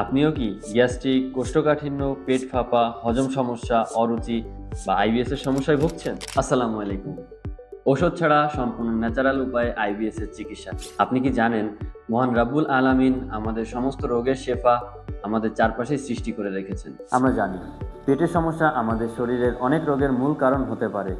আপনিও কি গ্যাস্ট্রিক, কোষ্ঠকাঠিন্য, পেট ফাঁপা, হজম সমস্যা, অরুচি বা আইবিএস এর সমস্যায় ভুগছেন? আসসালামু আলাইকুম। ওষুধ ছাড়া সম্পূর্ণ ন্যাচারাল উপায়ে আইবিএস এর চিকিৎসা। আপনি কি জানেন, মহান রাব্বুল আলামিন আমাদের সমস্ত রোগের শেফা আমাদের চারপাশে সৃষ্টি করে রেখেছেন। আমরা জানি, পেটের সমস্যা আমাদের শরীরের অনেক রোগের মূল কারণ হতে পারে।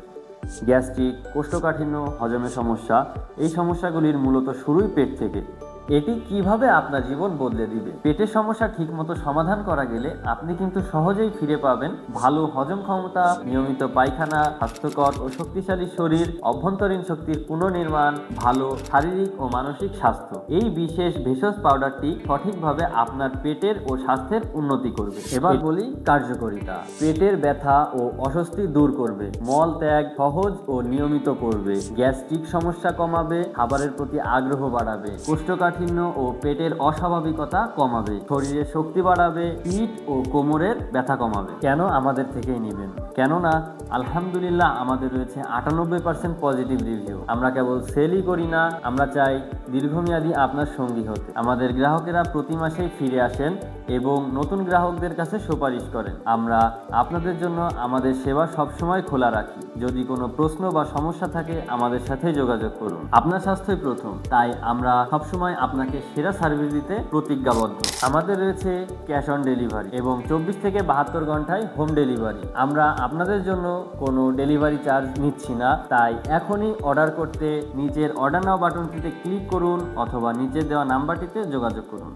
গ্যাস্ট্রিক, কোষ্ঠকাঠিন্য, হজমের সমস্যা, এই সমস্যাগুলির মূলত শুরুই পেট থেকে। এটি কীভাবে আপনার জীবন বদলে দিবে? পেটের সমস্যা ঠিকমতো সমাধান করা গেলে আপনি কিন্তু সহজেই ফিরে পাবেন ভালো হজম ক্ষমতা নিয়মিত পায়খানা স্বাস্থ্যকর ও শক্তিশালী শরীর অভ্যন্তরীণ শক্তির পুনর্নির্মাণ ভালো শারীরিক ও মানসিক স্বাস্থ্য। এই বিশেষ ভেষজ পাউডারটি সঠিকভাবে আপনার পেটের ও স্বাস্থ্যের উন্নতি করবে। এবার বলি কার্যকরিতা। পেটের ব্যথা ও অস্বস্তি দূর করবে মল ত্যাগ সহজ ও নিয়মিত করবে গ্যাস্ট্রিক সমস্যা কমাবে খাবারের প্রতি আগ্রহ বাড়াবে কোষ্ঠকাঠিন্য ও পেটের অস্বাভাবিকতা কমাবে। শরীরে শক্তি বাড়াবে, পিঠ ও কোমরের ব্যথা কমাবে। কেন আমাদের থেকেই নেবেন? কেননা আলহামদুলিল্লাহ আমাদের রয়েছে আটানব্বই পার্সেন্ট পজিটিভ রিভিউ আমরা কেবল সেলই করি না, আমরা চাই দীর্ঘমেয়াদী আপনার সঙ্গী হতে। আমাদের গ্রাহকেরা প্রতি মাসেই ফিরে আসেন এবং নতুন গ্রাহকদের কাছে সুপারিশ করেন। আমরা আপনাদের জন্য আমাদের সেবা সবসময় খোলা রাখি। যদি কোনো প্রশ্ন বা সমস্যা থাকে, আমাদের সাথে যোগাযোগ করুন। আপনার স্বাস্থ্যই প্রথম, তাই আমরা সবসময় আপনাকে সেরা সার্ভিস দিতে প্রতিজ্ঞাবদ্ধ। আমাদের রয়েছে ক্যাশ অন ডেলিভারি এবং চব্বিশ থেকে বাহাত্তর ঘন্টায় হোম ডেলিভারি আমরা আপনাদের জন্য কোনো ডেলিভারি চার্জ নিচ্ছি না। তাই এখনই অর্ডার করতে নিজের অর্ডার নাও বাটনটিতে ক্লিক করুন অথবা নিচে দেওয়া নাম্বারটিতে যোগাযোগ করুন।